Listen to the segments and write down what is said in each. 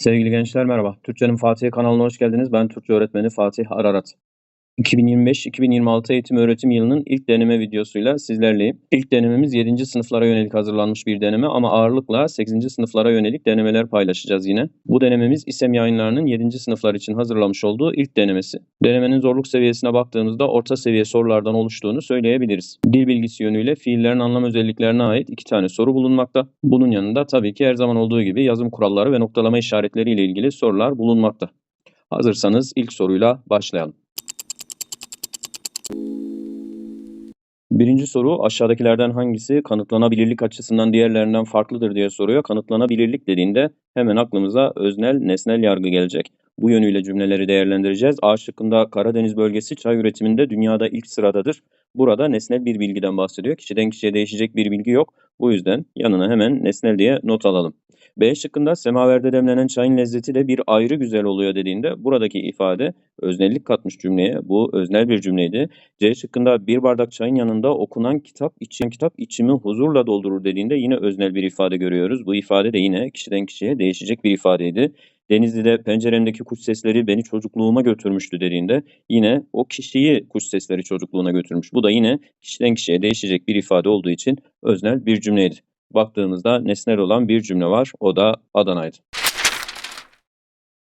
Sevgili gençler merhaba. Türkçenin Fatih kanalına hoş geldiniz. Ben Türkçe öğretmeni Fatih Ararat. 2025-2026 eğitim öğretim yılının ilk deneme videosuyla sizlerleyim. İlk denememiz 7. sınıflara yönelik hazırlanmış bir deneme ama ağırlıkla 8. sınıflara yönelik denemeler paylaşacağız yine. Bu denememiz İSEM yayınlarının 7. sınıflar için hazırlamış olduğu ilk denemesi. Denemenin zorluk seviyesine baktığımızda orta seviye sorulardan oluştuğunu söyleyebiliriz. Dil bilgisi yönüyle fiillerin anlam özelliklerine ait iki tane soru bulunmakta. Bunun yanında tabii ki her zaman olduğu gibi yazım kuralları ve noktalama işaretleri ile ilgili sorular bulunmakta. Hazırsanız ilk soruyla başlayalım. Birinci soru aşağıdakilerden hangisi kanıtlanabilirlik açısından diğerlerinden farklıdır diye soruyor. Kanıtlanabilirlik dediğinde hemen aklımıza öznel, nesnel yargı gelecek. Bu yönüyle cümleleri değerlendireceğiz. A şıkkında Karadeniz bölgesi çay üretiminde dünyada ilk sıradadır. Burada nesnel bir bilgiden bahsediyor. Kişiden kişiye değişecek bir bilgi yok. Bu yüzden yanına hemen nesnel diye not alalım. B şıkkında semaverde demlenen çayın lezzeti de bir ayrı güzel oluyor dediğinde buradaki ifade öznellik katmış cümleye. Bu öznel bir cümleydi. C şıkkında bir bardak çayın yanında okunan kitap içim kitap içimi huzurla doldurur dediğinde yine öznel bir ifade görüyoruz. Bu ifade de yine kişiden kişiye değişecek bir ifadeydi. Denizli'de penceremdeki kuş sesleri beni çocukluğuma götürmüştü dediğinde yine o kişiyi kuş sesleri çocukluğuna götürmüş. Bu da yine kişiden kişiye değişecek bir ifade olduğu için öznel bir cümleydi baktığımızda nesnel olan bir cümle var. O da Adana'ydı.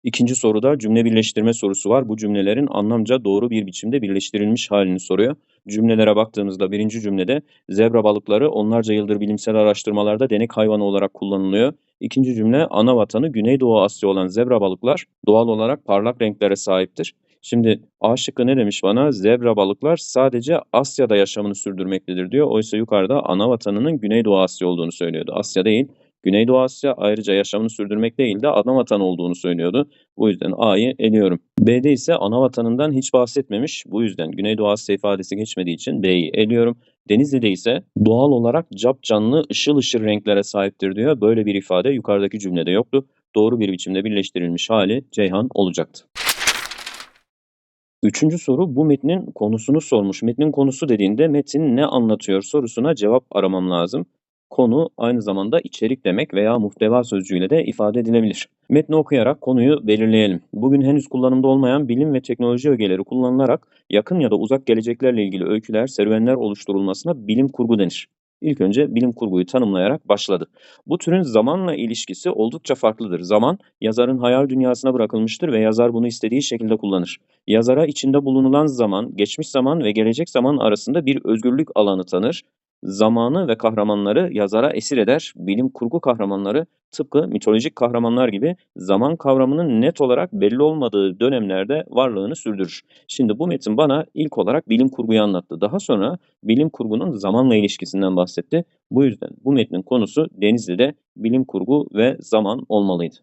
İkinci soruda cümle birleştirme sorusu var. Bu cümlelerin anlamca doğru bir biçimde birleştirilmiş halini soruyor. Cümlelere baktığımızda birinci cümlede zebra balıkları onlarca yıldır bilimsel araştırmalarda denek hayvanı olarak kullanılıyor. İkinci cümle ana vatanı Güneydoğu Asya olan zebra balıklar doğal olarak parlak renklere sahiptir. Şimdi A şıkkı ne demiş bana? Zebra balıklar sadece Asya'da yaşamını sürdürmektedir diyor. Oysa yukarıda ana vatanının Güneydoğu Asya olduğunu söylüyordu. Asya değil. Güneydoğu Asya ayrıca yaşamını sürdürmek değil de ana vatan olduğunu söylüyordu. Bu yüzden A'yı eliyorum. B'de ise ana vatanından hiç bahsetmemiş. Bu yüzden Güneydoğu Asya ifadesi geçmediği için B'yi eliyorum. Denizli'de ise doğal olarak cap canlı ışıl ışıl renklere sahiptir diyor. Böyle bir ifade yukarıdaki cümlede yoktu. Doğru bir biçimde birleştirilmiş hali Ceyhan olacaktı. Üçüncü soru bu metnin konusunu sormuş. Metnin konusu dediğinde metin ne anlatıyor sorusuna cevap aramam lazım. Konu aynı zamanda içerik demek veya muhteva sözcüğüyle de ifade edilebilir. Metni okuyarak konuyu belirleyelim. Bugün henüz kullanımda olmayan bilim ve teknoloji ögeleri kullanılarak yakın ya da uzak geleceklerle ilgili öyküler, serüvenler oluşturulmasına bilim kurgu denir. İlk önce bilim kurguyu tanımlayarak başladı. Bu türün zamanla ilişkisi oldukça farklıdır. Zaman, yazarın hayal dünyasına bırakılmıştır ve yazar bunu istediği şekilde kullanır. Yazara içinde bulunulan zaman, geçmiş zaman ve gelecek zaman arasında bir özgürlük alanı tanır zamanı ve kahramanları yazara esir eder. Bilim kurgu kahramanları tıpkı mitolojik kahramanlar gibi zaman kavramının net olarak belli olmadığı dönemlerde varlığını sürdürür. Şimdi bu metin bana ilk olarak bilim kurguyu anlattı. Daha sonra bilim kurgunun zamanla ilişkisinden bahsetti. Bu yüzden bu metnin konusu Denizli'de bilim kurgu ve zaman olmalıydı.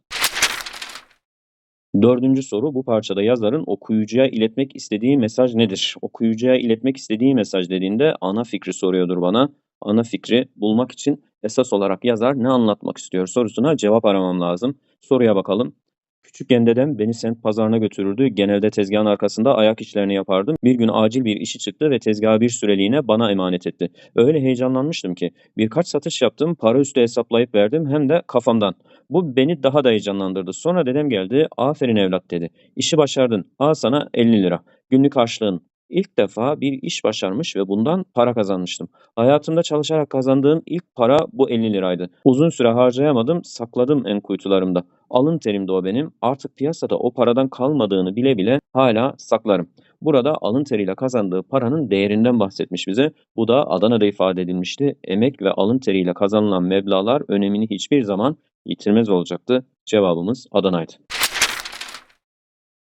Dördüncü soru bu parçada yazarın okuyucuya iletmek istediği mesaj nedir? Okuyucuya iletmek istediği mesaj dediğinde ana fikri soruyordur bana. Ana fikri bulmak için esas olarak yazar ne anlatmak istiyor sorusuna cevap aramam lazım. Soruya bakalım. Küçükken dedem beni semt pazarına götürürdü. Genelde tezgahın arkasında ayak işlerini yapardım. Bir gün acil bir işi çıktı ve tezgahı bir süreliğine bana emanet etti. Öyle heyecanlanmıştım ki birkaç satış yaptım, para üstü hesaplayıp verdim hem de kafamdan. Bu beni daha da heyecanlandırdı. Sonra dedem geldi, aferin evlat dedi. İşi başardın, al sana 50 lira. Günlük karşılığın. İlk defa bir iş başarmış ve bundan para kazanmıştım. Hayatımda çalışarak kazandığım ilk para bu 50 liraydı. Uzun süre harcayamadım, sakladım en kuytularımda. Alın terimdi o benim. Artık piyasada o paradan kalmadığını bile bile hala saklarım. Burada alın teriyle kazandığı paranın değerinden bahsetmiş bize. Bu da Adana'da ifade edilmişti. Emek ve alın teriyle kazanılan meblalar önemini hiçbir zaman yitirmez olacaktı. Cevabımız Adana'ydı.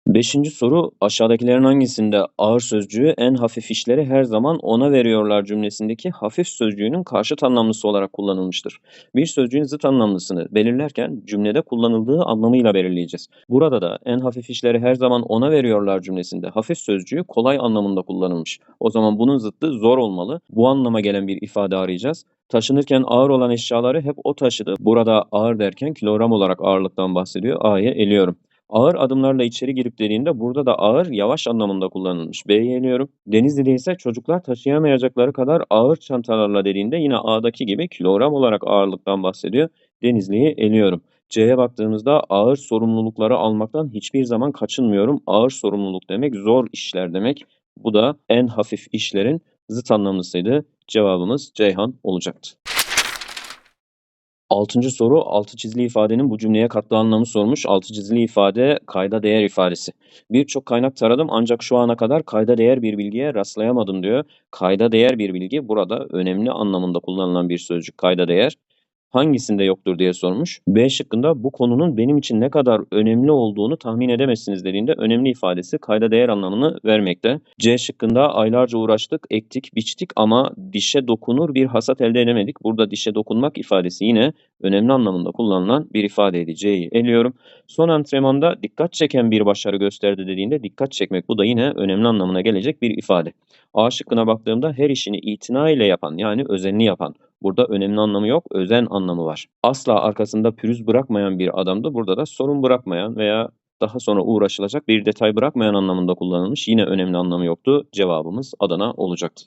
Beşinci soru aşağıdakilerin hangisinde ağır sözcüğü en hafif işleri her zaman ona veriyorlar cümlesindeki hafif sözcüğünün karşıt anlamlısı olarak kullanılmıştır. Bir sözcüğün zıt anlamlısını belirlerken cümlede kullanıldığı anlamıyla belirleyeceğiz. Burada da en hafif işleri her zaman ona veriyorlar cümlesinde hafif sözcüğü kolay anlamında kullanılmış. O zaman bunun zıttı zor olmalı. Bu anlama gelen bir ifade arayacağız. Taşınırken ağır olan eşyaları hep o taşıdı. Burada ağır derken kilogram olarak ağırlıktan bahsediyor. A'yı eliyorum. Ağır adımlarla içeri girip dediğinde burada da ağır yavaş anlamında kullanılmış. B'yi eliyorum. Denizli'de ise çocuklar taşıyamayacakları kadar ağır çantalarla dediğinde yine A'daki gibi kilogram olarak ağırlıktan bahsediyor. Denizli'yi eliyorum. C'ye baktığımızda ağır sorumlulukları almaktan hiçbir zaman kaçınmıyorum. Ağır sorumluluk demek zor işler demek. Bu da en hafif işlerin zıt anlamlısıydı. Cevabımız Ceyhan olacaktı. Altıncı soru altı çizili ifadenin bu cümleye kattığı anlamı sormuş. Altı çizili ifade kayda değer ifadesi. Birçok kaynak taradım ancak şu ana kadar kayda değer bir bilgiye rastlayamadım diyor. Kayda değer bir bilgi burada önemli anlamında kullanılan bir sözcük kayda değer hangisinde yoktur diye sormuş. B şıkkında bu konunun benim için ne kadar önemli olduğunu tahmin edemezsiniz dediğinde önemli ifadesi kayda değer anlamını vermekte. C şıkkında aylarca uğraştık, ektik, biçtik ama dişe dokunur bir hasat elde edemedik. Burada dişe dokunmak ifadesi yine önemli anlamında kullanılan bir ifadeydi. C'yi eliyorum. Son antrenmanda dikkat çeken bir başarı gösterdi dediğinde dikkat çekmek bu da yine önemli anlamına gelecek bir ifade. A şıkkına baktığımda her işini itina ile yapan yani özenli yapan. Burada önemli anlamı yok, özen anlamı var. Asla arkasında pürüz bırakmayan bir adamdı. Burada da sorun bırakmayan veya daha sonra uğraşılacak bir detay bırakmayan anlamında kullanılmış. Yine önemli anlamı yoktu. Cevabımız Adana olacaktı.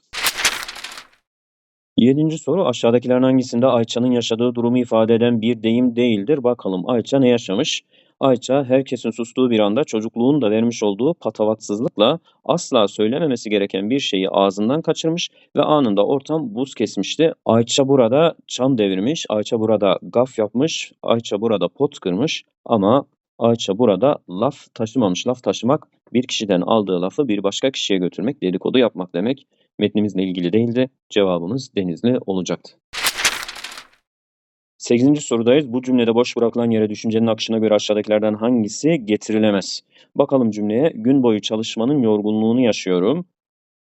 Yedinci soru aşağıdakilerin hangisinde Ayça'nın yaşadığı durumu ifade eden bir deyim değildir? Bakalım Ayça ne yaşamış? Ayça herkesin sustuğu bir anda çocukluğun da vermiş olduğu patavatsızlıkla asla söylememesi gereken bir şeyi ağzından kaçırmış ve anında ortam buz kesmişti. Ayça burada çam devirmiş, Ayça burada gaf yapmış, Ayça burada pot kırmış ama Ayça burada laf taşımamış. Laf taşımak bir kişiden aldığı lafı bir başka kişiye götürmek, dedikodu yapmak demek. Metnimizle ilgili değildi. Cevabımız Denizli olacaktı. 8. sorudayız. Bu cümlede boş bırakılan yere düşüncenin akışına göre aşağıdakilerden hangisi getirilemez? Bakalım cümleye. Gün boyu çalışmanın yorgunluğunu yaşıyorum.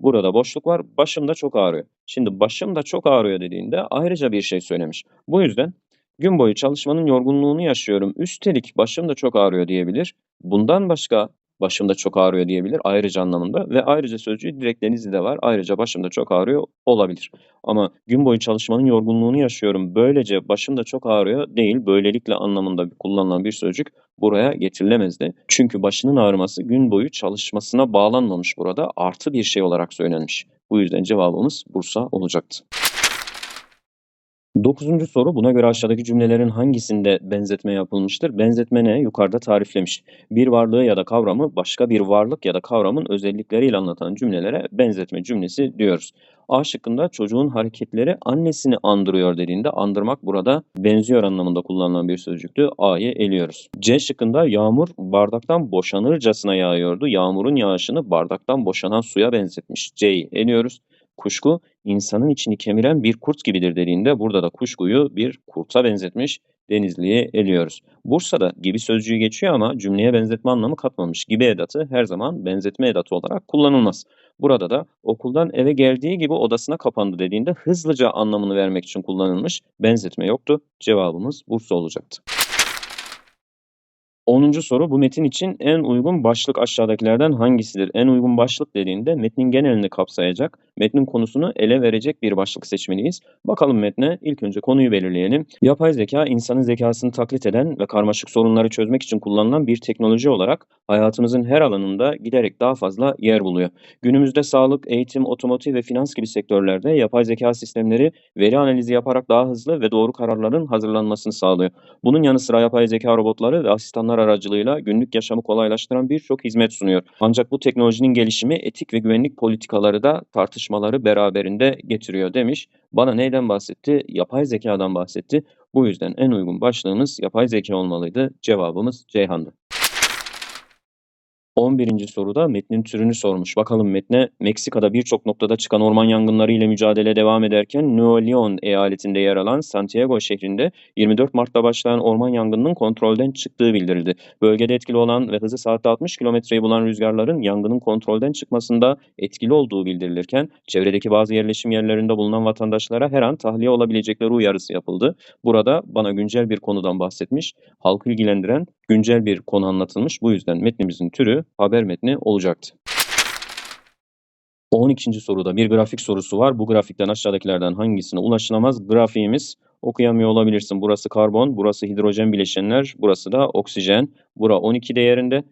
Burada boşluk var. Başım da çok ağrıyor. Şimdi başım da çok ağrıyor dediğinde ayrıca bir şey söylemiş. Bu yüzden gün boyu çalışmanın yorgunluğunu yaşıyorum. Üstelik başım da çok ağrıyor diyebilir. Bundan başka başımda çok ağrıyor diyebilir ayrıca anlamında ve ayrıca sözcüğü direkt Denizli'de var. Ayrıca başımda çok ağrıyor olabilir. Ama gün boyu çalışmanın yorgunluğunu yaşıyorum. Böylece başımda çok ağrıyor değil. Böylelikle anlamında kullanılan bir sözcük buraya getirilemezdi. Çünkü başının ağrıması gün boyu çalışmasına bağlanmamış burada. Artı bir şey olarak söylenmiş. Bu yüzden cevabımız Bursa olacaktı. Dokuzuncu soru buna göre aşağıdaki cümlelerin hangisinde benzetme yapılmıştır? Benzetme ne? Yukarıda tariflemiş. Bir varlığı ya da kavramı başka bir varlık ya da kavramın özellikleriyle anlatan cümlelere benzetme cümlesi diyoruz. A şıkkında çocuğun hareketleri annesini andırıyor dediğinde andırmak burada benziyor anlamında kullanılan bir sözcüktü. A'yı eliyoruz. C şıkkında yağmur bardaktan boşanırcasına yağıyordu. Yağmurun yağışını bardaktan boşanan suya benzetmiş. C'yi eliyoruz. Kuşku insanın içini kemiren bir kurt gibidir dediğinde burada da kuşkuyu bir kurta benzetmiş. Denizli'ye eliyoruz. Bursa'da gibi sözcüğü geçiyor ama cümleye benzetme anlamı katmamış. Gibi edatı her zaman benzetme edatı olarak kullanılmaz. Burada da okuldan eve geldiği gibi odasına kapandı dediğinde hızlıca anlamını vermek için kullanılmış. Benzetme yoktu. Cevabımız Bursa olacaktı. 10. soru bu metin için en uygun başlık aşağıdakilerden hangisidir? En uygun başlık dediğinde metnin genelini kapsayacak, metnin konusunu ele verecek bir başlık seçmeliyiz. Bakalım metne ilk önce konuyu belirleyelim. Yapay zeka insanın zekasını taklit eden ve karmaşık sorunları çözmek için kullanılan bir teknoloji olarak hayatımızın her alanında giderek daha fazla yer buluyor. Günümüzde sağlık, eğitim, otomotiv ve finans gibi sektörlerde yapay zeka sistemleri veri analizi yaparak daha hızlı ve doğru kararların hazırlanmasını sağlıyor. Bunun yanı sıra yapay zeka robotları ve asistanlar aracılığıyla günlük yaşamı kolaylaştıran birçok hizmet sunuyor. Ancak bu teknolojinin gelişimi etik ve güvenlik politikaları da tartışmaları beraberinde getiriyor demiş. Bana neyden bahsetti? Yapay zekadan bahsetti. Bu yüzden en uygun başlığımız yapay zeka olmalıydı. Cevabımız Ceyhan'dı. 11. soruda metnin türünü sormuş. Bakalım metne Meksika'da birçok noktada çıkan orman yangınları ile mücadele devam ederken Nuevo Leon eyaletinde yer alan Santiago şehrinde 24 Mart'ta başlayan orman yangınının kontrolden çıktığı bildirildi. Bölgede etkili olan ve hızı saatte 60 kilometreyi bulan rüzgarların yangının kontrolden çıkmasında etkili olduğu bildirilirken çevredeki bazı yerleşim yerlerinde bulunan vatandaşlara her an tahliye olabilecekleri uyarısı yapıldı. Burada bana güncel bir konudan bahsetmiş, halkı ilgilendiren güncel bir konu anlatılmış. Bu yüzden metnimizin türü haber metni olacaktı. 12. soruda bir grafik sorusu var. Bu grafikten aşağıdakilerden hangisine ulaşılamaz? Grafiğimiz okuyamıyor olabilirsin. Burası karbon, burası hidrojen bileşenler, burası da oksijen. Bura 12 değerinde,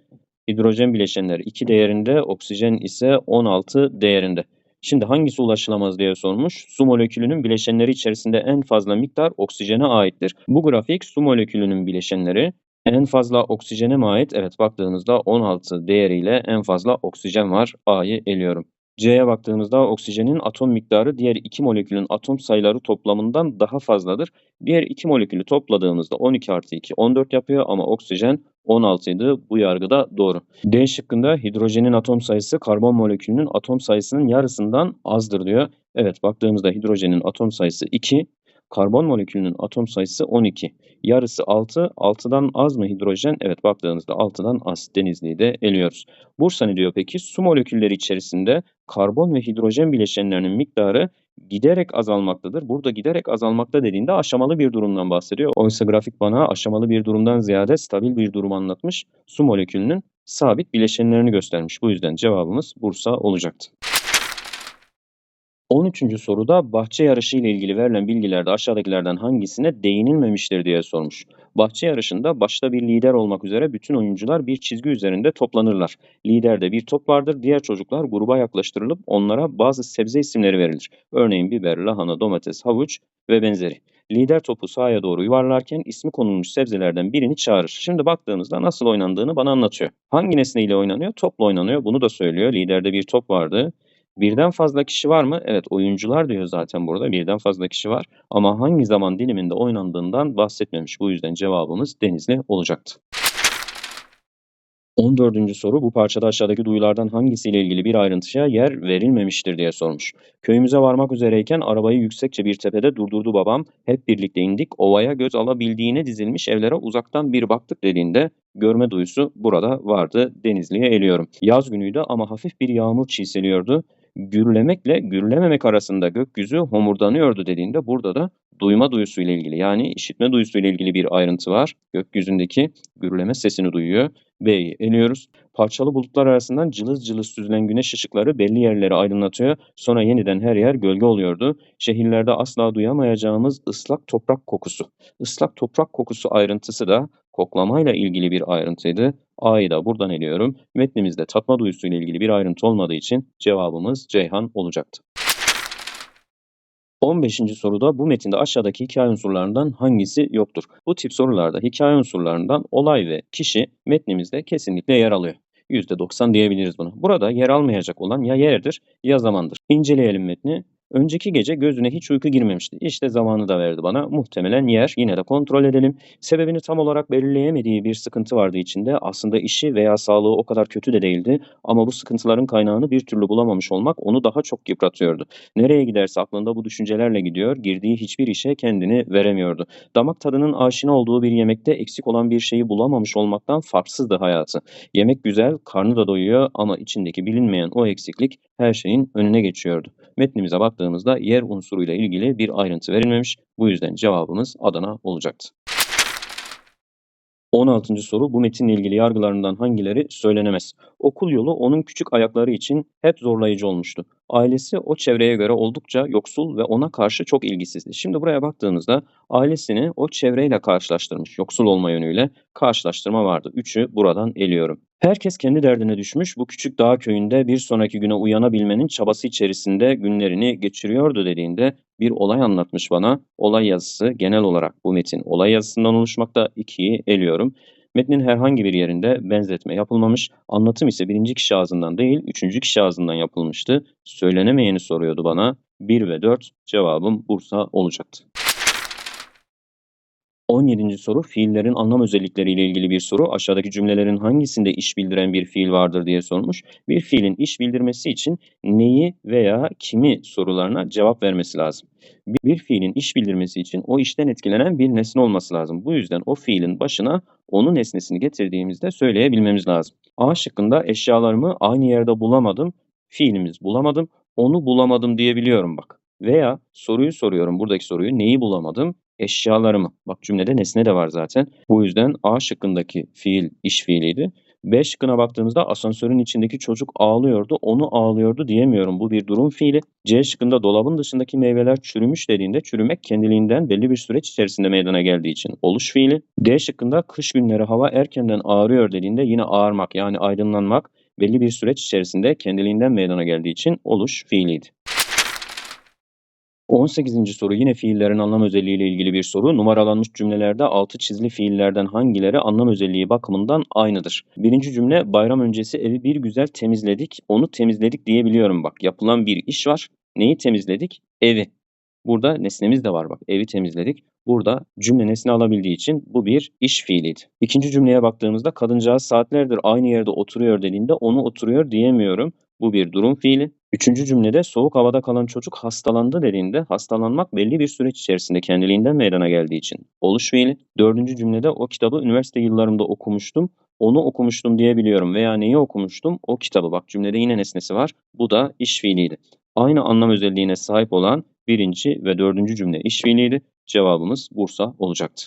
hidrojen bileşenler 2 değerinde, oksijen ise 16 değerinde. Şimdi hangisi ulaşılamaz diye sormuş. Su molekülünün bileşenleri içerisinde en fazla miktar oksijene aittir. Bu grafik su molekülünün bileşenleri en fazla oksijene mi ait? Evet baktığımızda 16 değeriyle en fazla oksijen var. A'yı eliyorum. C'ye baktığımızda oksijenin atom miktarı diğer iki molekülün atom sayıları toplamından daha fazladır. Diğer iki molekülü topladığımızda 12 artı 2 14 yapıyor ama oksijen 16 idi. Bu yargı da doğru. D şıkkında hidrojenin atom sayısı karbon molekülünün atom sayısının yarısından azdır diyor. Evet baktığımızda hidrojenin atom sayısı 2, karbon molekülünün atom sayısı 12. Yarısı 6, 6'dan az mı hidrojen? Evet baktığımızda 6'dan az. Denizli'yi de eliyoruz. Bursa ne diyor peki? Su molekülleri içerisinde karbon ve hidrojen bileşenlerinin miktarı giderek azalmaktadır. Burada giderek azalmakta dediğinde aşamalı bir durumdan bahsediyor. Oysa grafik bana aşamalı bir durumdan ziyade stabil bir durum anlatmış. Su molekülünün sabit bileşenlerini göstermiş. Bu yüzden cevabımız Bursa olacaktı. 13. soruda bahçe yarışı ile ilgili verilen bilgilerde aşağıdakilerden hangisine değinilmemiştir diye sormuş. Bahçe yarışında başta bir lider olmak üzere bütün oyuncular bir çizgi üzerinde toplanırlar. Liderde bir top vardır. Diğer çocuklar gruba yaklaştırılıp onlara bazı sebze isimleri verilir. Örneğin biber, lahana, domates, havuç ve benzeri. Lider topu sahaya doğru yuvarlarken ismi konulmuş sebzelerden birini çağırır. Şimdi baktığımızda nasıl oynandığını bana anlatıyor. Hangi nesneyle oynanıyor? Topla oynanıyor. Bunu da söylüyor. Liderde bir top vardı. Birden fazla kişi var mı? Evet oyuncular diyor zaten burada. Birden fazla kişi var. Ama hangi zaman diliminde oynandığından bahsetmemiş. Bu yüzden cevabımız Denizli olacaktı. 14. soru bu parçada aşağıdaki duyulardan hangisiyle ilgili bir ayrıntıya yer verilmemiştir diye sormuş. Köyümüze varmak üzereyken arabayı yüksekçe bir tepede durdurdu babam. Hep birlikte indik. Ovaya göz alabildiğine dizilmiş evlere uzaktan bir baktık dediğinde görme duyusu burada vardı. Denizli'ye eliyorum. Yaz günüydü ama hafif bir yağmur çiseliyordu gürlemekle gürlememek arasında gökyüzü homurdanıyordu dediğinde burada da duyma duyusuyla ilgili yani işitme duyusuyla ilgili bir ayrıntı var. Gökyüzündeki gürleme sesini duyuyor. B'yi eliyoruz. Parçalı bulutlar arasından cılız cılız süzülen güneş ışıkları belli yerleri aydınlatıyor. Sonra yeniden her yer gölge oluyordu. Şehirlerde asla duyamayacağımız ıslak toprak kokusu. Islak toprak kokusu ayrıntısı da koklamayla ilgili bir ayrıntıydı. A'yı da buradan eliyorum. Metnimizde tatma duyusuyla ilgili bir ayrıntı olmadığı için cevabımız Ceyhan olacaktı. 15. soruda bu metinde aşağıdaki hikaye unsurlarından hangisi yoktur? Bu tip sorularda hikaye unsurlarından olay ve kişi metnimizde kesinlikle yer alıyor. %90 diyebiliriz buna. Burada yer almayacak olan ya yerdir ya zamandır. İnceleyelim metni. Önceki gece gözüne hiç uyku girmemişti. İşte zamanı da verdi bana. Muhtemelen yer. Yine de kontrol edelim. Sebebini tam olarak belirleyemediği bir sıkıntı vardı içinde. Aslında işi veya sağlığı o kadar kötü de değildi. Ama bu sıkıntıların kaynağını bir türlü bulamamış olmak onu daha çok yıpratıyordu. Nereye giderse aklında bu düşüncelerle gidiyor. Girdiği hiçbir işe kendini veremiyordu. Damak tadının aşina olduğu bir yemekte eksik olan bir şeyi bulamamış olmaktan farksızdı hayatı. Yemek güzel, karnı da doyuyor ama içindeki bilinmeyen o eksiklik her şeyin önüne geçiyordu. Metnimize bak baktığımızda yer unsuruyla ilgili bir ayrıntı verilmemiş. Bu yüzden cevabımız Adana olacaktı. 16. soru bu metinle ilgili yargılarından hangileri söylenemez? Okul yolu onun küçük ayakları için hep zorlayıcı olmuştu. Ailesi o çevreye göre oldukça yoksul ve ona karşı çok ilgisizdi. Şimdi buraya baktığınızda ailesini o çevreyle karşılaştırmış. Yoksul olma yönüyle karşılaştırma vardı. Üçü buradan eliyorum. Herkes kendi derdine düşmüş. Bu küçük dağ köyünde bir sonraki güne uyanabilmenin çabası içerisinde günlerini geçiriyordu dediğinde bir olay anlatmış bana. Olay yazısı genel olarak bu metin olay yazısından oluşmakta. ikiyi eliyorum. Metnin herhangi bir yerinde benzetme yapılmamış. Anlatım ise birinci kişi ağzından değil, üçüncü kişi ağzından yapılmıştı. Söylenemeyeni soruyordu bana. 1 ve 4 cevabım Bursa olacaktı. 17. soru fiillerin anlam özellikleriyle ilgili bir soru. Aşağıdaki cümlelerin hangisinde iş bildiren bir fiil vardır diye sormuş. Bir fiilin iş bildirmesi için neyi veya kimi sorularına cevap vermesi lazım. Bir fiilin iş bildirmesi için o işten etkilenen bir nesne olması lazım. Bu yüzden o fiilin başına onun nesnesini getirdiğimizde söyleyebilmemiz lazım. A şıkkında eşyalarımı aynı yerde bulamadım. Fiilimiz bulamadım. Onu bulamadım diyebiliyorum bak. Veya soruyu soruyorum buradaki soruyu neyi bulamadım? Eşyalarımı. Bak cümlede nesne de var zaten. Bu yüzden A şıkkındaki fiil iş fiiliydi. B şıkkına baktığımızda asansörün içindeki çocuk ağlıyordu, onu ağlıyordu diyemiyorum. Bu bir durum fiili. C şıkkında dolabın dışındaki meyveler çürümüş dediğinde çürümek kendiliğinden belli bir süreç içerisinde meydana geldiği için oluş fiili. D şıkkında kış günleri hava erkenden ağrıyor dediğinde yine ağarmak yani aydınlanmak belli bir süreç içerisinde kendiliğinden meydana geldiği için oluş fiiliydi. 18. soru yine fiillerin anlam özelliğiyle ilgili bir soru. Numaralanmış cümlelerde altı çizili fiillerden hangileri anlam özelliği bakımından aynıdır? Birinci cümle bayram öncesi evi bir güzel temizledik. Onu temizledik diyebiliyorum bak. Yapılan bir iş var. Neyi temizledik? Evi. Burada nesnemiz de var bak. Evi temizledik. Burada cümle nesne alabildiği için bu bir iş fiiliydi. İkinci cümleye baktığımızda kadıncağız saatlerdir aynı yerde oturuyor dediğinde onu oturuyor diyemiyorum. Bu bir durum fiili. Üçüncü cümlede soğuk havada kalan çocuk hastalandı dediğinde hastalanmak belli bir süreç içerisinde kendiliğinden meydana geldiği için oluş fiili. Dördüncü cümlede o kitabı üniversite yıllarımda okumuştum. Onu okumuştum diyebiliyorum veya neyi okumuştum? O kitabı. Bak cümlede yine nesnesi var. Bu da iş fiiliydi. Aynı anlam özelliğine sahip olan birinci ve dördüncü cümle iş fiiliydi. Cevabımız Bursa olacaktı.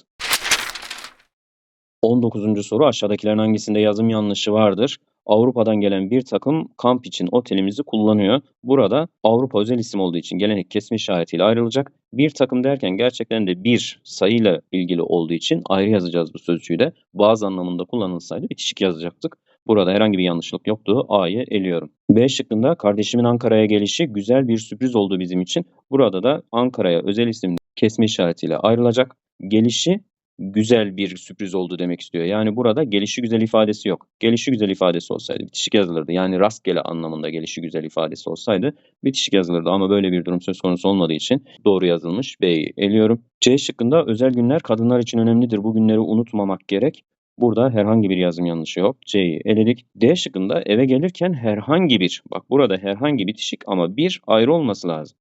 19. soru aşağıdakilerin hangisinde yazım yanlışı vardır? Avrupa'dan gelen bir takım kamp için otelimizi kullanıyor. Burada Avrupa özel isim olduğu için gelenek kesme işaretiyle ayrılacak. Bir takım derken gerçekten de bir sayıyla ilgili olduğu için ayrı yazacağız bu sözcüğü de. Bazı anlamında kullanılsaydı bitişik yazacaktık. Burada herhangi bir yanlışlık yoktu. A'yı eliyorum. B şıkkında kardeşimin Ankara'ya gelişi güzel bir sürpriz oldu bizim için. Burada da Ankara'ya özel isim kesme işaretiyle ayrılacak. Gelişi güzel bir sürpriz oldu demek istiyor. Yani burada gelişi güzel ifadesi yok. Gelişi güzel ifadesi olsaydı bitişik yazılırdı. Yani rastgele anlamında gelişi güzel ifadesi olsaydı bitişik yazılırdı. Ama böyle bir durum söz konusu olmadığı için doğru yazılmış B'yi eliyorum. C şıkkında özel günler kadınlar için önemlidir. Bu günleri unutmamak gerek. Burada herhangi bir yazım yanlışı yok. C'yi eledik. D şıkkında eve gelirken herhangi bir, bak burada herhangi bitişik ama bir ayrı olması lazım.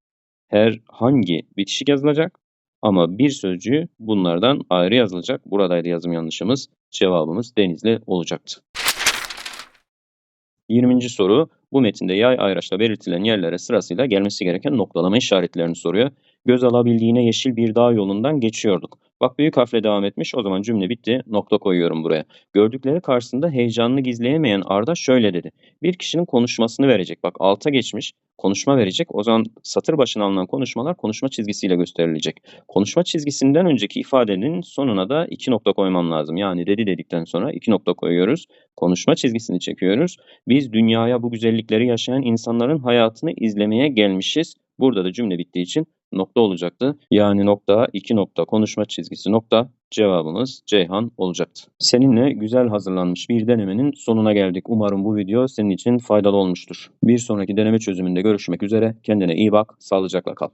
Herhangi bitişik yazılacak ama bir sözcüğü bunlardan ayrı yazılacak. Buradaydı yazım yanlışımız. Cevabımız Denizli olacaktı. 20. soru bu metinde yay ayraçla belirtilen yerlere sırasıyla gelmesi gereken noktalama işaretlerini soruyor. Göz alabildiğine yeşil bir dağ yolundan geçiyorduk. Bak büyük harfle devam etmiş. O zaman cümle bitti. Nokta koyuyorum buraya. Gördükleri karşısında heyecanını gizleyemeyen Arda şöyle dedi. Bir kişinin konuşmasını verecek. Bak alta geçmiş. Konuşma verecek. O zaman satır başına alınan konuşmalar konuşma çizgisiyle gösterilecek. Konuşma çizgisinden önceki ifadenin sonuna da iki nokta koymam lazım. Yani dedi dedikten sonra iki nokta koyuyoruz. Konuşma çizgisini çekiyoruz. Biz dünyaya bu güzellikleri yaşayan insanların hayatını izlemeye gelmişiz. Burada da cümle bittiği için nokta olacaktı. Yani nokta, iki nokta, konuşma çizgisi nokta. Cevabımız Ceyhan olacaktı. Seninle güzel hazırlanmış bir denemenin sonuna geldik. Umarım bu video senin için faydalı olmuştur. Bir sonraki deneme çözümünde görüşmek üzere. Kendine iyi bak, sağlıcakla kal.